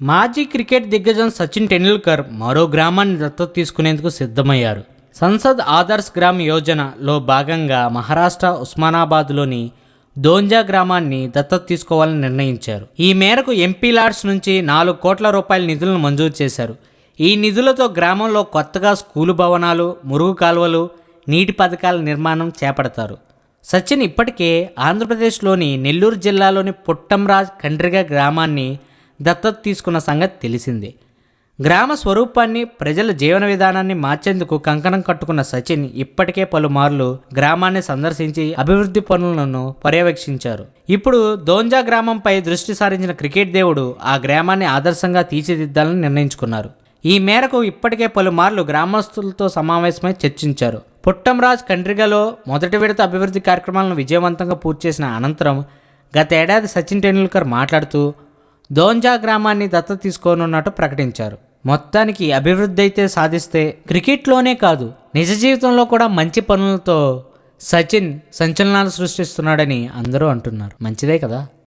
మాజీ క్రికెట్ దిగ్గజం సచిన్ టెండూల్కర్ మరో గ్రామాన్ని దత్తత తీసుకునేందుకు సిద్ధమయ్యారు. సంసద్ ఆదర్శ్ గ్రామ్ యోజనలో భాగంగా మహారాష్ట్ర ఉస్మానాబాద్లోని దోంజా గ్రామాన్ని దత్తత తీసుకోవాలని నిర్ణయించారు. ఈ మేరకు ఎంపీ లాడ్స్ నుంచి నాలుగు కోట్ల రూపాయల నిధులను మంజూరు చేశారు. ఈ నిధులతో గ్రామంలో కొత్తగా స్కూలు భవనాలు మురుగు కాలువలు నీటి పథకాల నిర్మాణం చేపడతారు. సచిన్ ఇప్పటికే ఆంధ్రప్రదేశ్లోని నెల్లూరు జిల్లాలోని పుట్టంరాజ్ కండ్రిగ గ్రామాన్ని దత్తత తీసుకున్న సంగతి తెలిసిందే. గ్రామ స్వరూపాన్ని ప్రజల జీవన విధానాన్ని మార్చేందుకు కంకణం కట్టుకున్న సచిన్ ఇప్పటికే పలుమార్లు గ్రామాన్ని సందర్శించి అభివృద్ధి పనులను పర్యవేక్షించారు. ఇప్పుడు దోంజా గ్రామంపై దృష్టి సారించిన క్రికెట్ దేవుడు ఆ గ్రామాన్ని ఆదర్శంగా తీర్చిదిద్దాలని నిర్ణయించుకున్నారు. ఈ మేరకు ఇప్పటికే పలుమార్లు గ్రామస్తులతో సమావేశమై చర్చించారు. పుట్టంరాజ్ కండ్రిగలో మొదటి విడత అభివృద్ధి కార్యక్రమాలను విజయవంతంగా పూర్తి చేసిన అనంతరం గత ఏడాది సచిన్ టెండూల్కర్ మాట్లాడుతూ దోంజా గ్రామాన్ని దత్తత తీసుకోనున్నట్టు ప్రకటించారు. మొత్తానికి అభివృద్ధి అయితే సాధిస్తే క్రికెట్లోనే కాదు నిజ జీవితంలో కూడా మంచి పనులతో సచిన్ సంచలనాలు సృష్టిస్తున్నాడని అందరూ అంటున్నారు. మంచిదే కదా?